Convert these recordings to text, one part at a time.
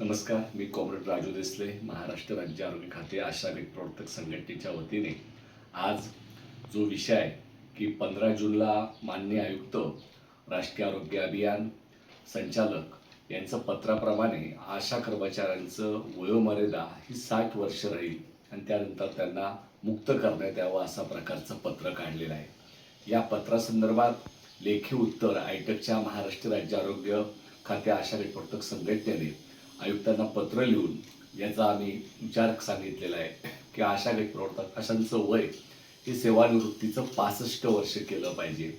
नमस्कार मी कॉम्रेड राजू देसले महाराष्ट्र राज्य आरोग्य खाते आशा गट प्रवर्तक संघटनेच्या वतीने. आज जो विषय आहे की पंधरा जूनला मान्य आयुक्त राष्ट्रीय आरोग्य अभियान संचालक यांचं पत्राप्रमाणे आशा कर्मचाऱ्यांचं वयोमर्यादा ही साठ वर्ष राहील आणि त्यानंतर त्यांना मुक्त करण्यात यावं असा प्रकारचं पत्र काढलेलं आहे. या पत्रासंदर्भात लेखी उत्तर आयटकच्या महाराष्ट्र राज्य आरोग्य खाते आशा गट प्रवर्तक संघटनेने आयुक्तांना पत्र लिहून याचा आम्ही विचार सांगितलेला आहे की आशा काही प्रवर्तक अशांचं वय हे सेवानिवृत्तीचं पासष्ट वर्ष केलं पाहिजे.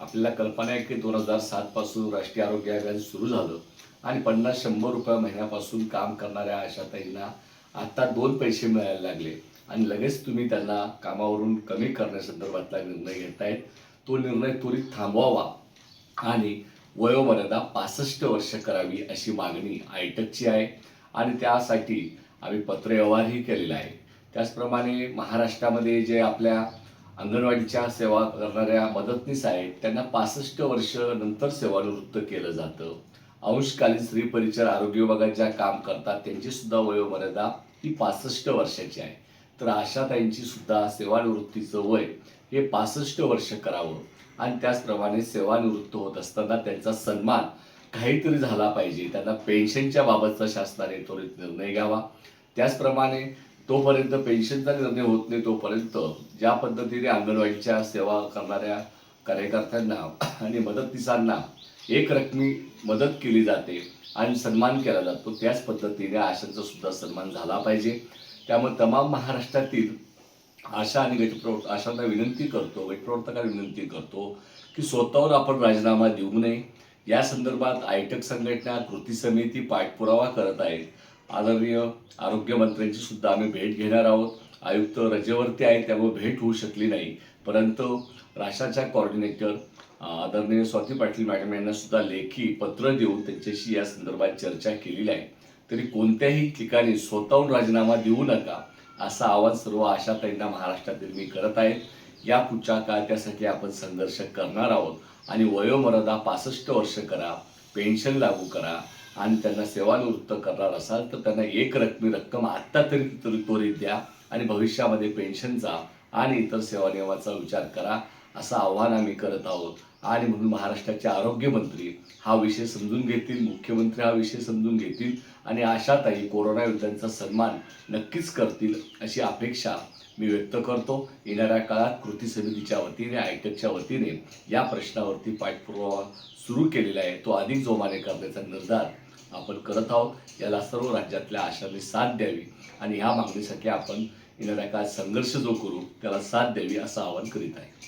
आपल्याला कल्पना आहे की दोन हजार सातपासून राष्ट्रीय आरोग्य अभियान सुरू झालं आणि पन्नास शंभर रुपया महिन्यापासून काम करणाऱ्या आशाताईंना आत्ता दोन पैसे मिळायला लागले. आणि लगेच तुम्ही त्यांना कामावरून कमी करण्यासंदर्भातला निर्णय घेतायत. तो निर्णय त्वरित थांबवावा आणि वयोमर्यादा पासष्ट वर्ष करावी अशी मागणी आयटकची आहे. आणि त्यासाठी आम्ही पत्रव्यवहारही केलेला आहे. त्याचप्रमाणे महाराष्ट्रामध्ये जे आपल्या अंगणवाडीच्या सेवा करणाऱ्या मदतनीस आहेत त्यांना पासष्ट वर्ष नंतर सेवानिवृत्त केलं जातं. अंशकालीन स्त्री परिचर आरोग्य विभागात ज्या काम करतात त्यांची सुद्धा वयोमर्यादा ही पासष्ट वर्षाची आहे. तर आशाताईंची सुद्धा सेवानिवृत्तीचं वय हे पासष्ट वर्ष करावं. आणि त्याचप्रमाणे सेवानिवृत्त होत असताना त्यांचा सन्मान काहीतरी झाला पाहिजे. त्यांना पेन्शनच्या बाबतचा शासनाने त्वरित निर्णय घ्यावा. त्याचप्रमाणे तोपर्यंत पेन्शनचा निर्णय होत नाही तोपर्यंत ज्या पद्धतीने अंगणवाडीच्या सेवा करणाऱ्या कार्यकर्त्यांना आणि मदतनीसांना एक रकमी मदत केली जाते आणि सन्मान केला जातो त्याच पद्धतीने आशांचा सुद्धा सन्मान झाला पाहिजे. त्यामुळे तमाम महाराष्ट्रातील आशा आणि गटप्रवर्त आशांना विनंती करतो गटप्रवर्तकाला विनंती करतो की स्वतःवर आपण राजीनामा देऊ नये. या संदर्भात आयटक संघटना कृती समिती पाठपुरावा करत आहेत. आदरणीय आरोग्यमंत्र्यांची सुद्धा आम्ही भेट घेणार आहोत. आयुक्त रजेवरती आहेत त्यामुळे भेट होऊ शकली नाही. परंतु राशाच्या कॉर्डिनेटर आदरणीय स्वाती पाटील मॅडम यांना सुद्धा लेखी पत्र देऊन त्यांच्याशी या संदर्भात चर्चा केलेली आहे. तरी कोणत्याही ठिकाणी स्वतःहून राजीनामा देऊ नका असा आवाज सर्व आशाताईंना महाराष्ट्रातील मी करत आहे. या पुढच्या काळ त्यासाठी आपण संघर्ष करणार आहोत. आणि वयोमर्यादा पासष्ट वर्ष करा पेन्शन लागू करा आणि त्यांना सेवानिवृत्त करणार असाल तर त्यांना एक रकमी रक्कम आत्ता तरी त्वरित द्या. आणि भविष्यामध्ये पेन्शनचा आणि इतर सेवा नियमाचा विचार करा. असं आव्हान आम्ही करत आहोत. आणि म्हणून महाराष्ट्राचे आरोग्यमंत्री हा विषय समजून घेतील मुख्यमंत्री हा विषय समजून घेतील आणि आशाताई कोरोना योद्ध्यांचा सन्मान नक्कीच करतील अशी अपेक्षा मी व्यक्त करतो. येणाऱ्या काळात कृती समितीच्या वतीने आयटकच्या वतीने या प्रश्नावरती पाठपुरावा सुरू केलेला आहे. तो अधिक जोमाने करण्याचा निर्धार आपण करत आहोत. याला सर्व राज्यातल्या आशांनी साथ द्यावी आणि ह्या मागणीसाठी आपण येणाऱ्या काळात संघर्ष जो करू त्याला साथ द्यावी असं आवाहन करीत आहे.